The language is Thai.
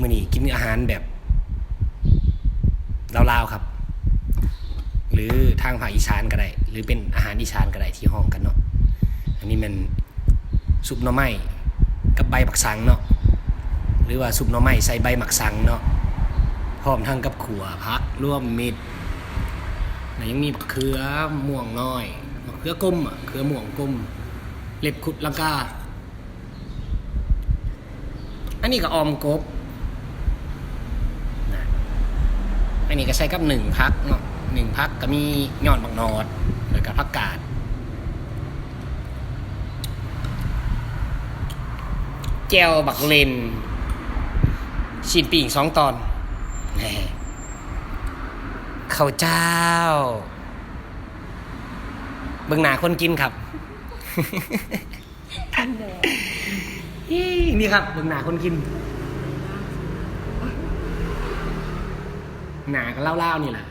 มื้อนี้กินอาหารแบบลาวๆครับ หรือทางภาคอีสานก็ได้ หรือเป็นอาหารอีสานก็ได้ที่ห้องกันเนาะอันนี้มันซุปหน่อไม้กับใบบักสังเนาะหรือว่าซุปหน่อไม้ใส่ใบหมักสังเนาะพร้อมทั้งกับขัวพักร่วมมิตรแล้วยังมีมะเขือม่วงน้อยมะเขือกลมอะเขือม่วงกลมเล็บขุดลังกาอันนี้ก็ออมกบนะ อันนี้ก็ใช้กับหนึ่งพักเนาะหนึ่งพักก็มียอดบักนอดแล้วก็พักกาดแจวบักเลนชิ้นปีกสองตอนแหม่ข้าวเจ้า เบิ่งหน้าคนกินครับอี้นี่ครับเบิ่งหน้าคนกิน หนาก็เล่าๆนี่แหละ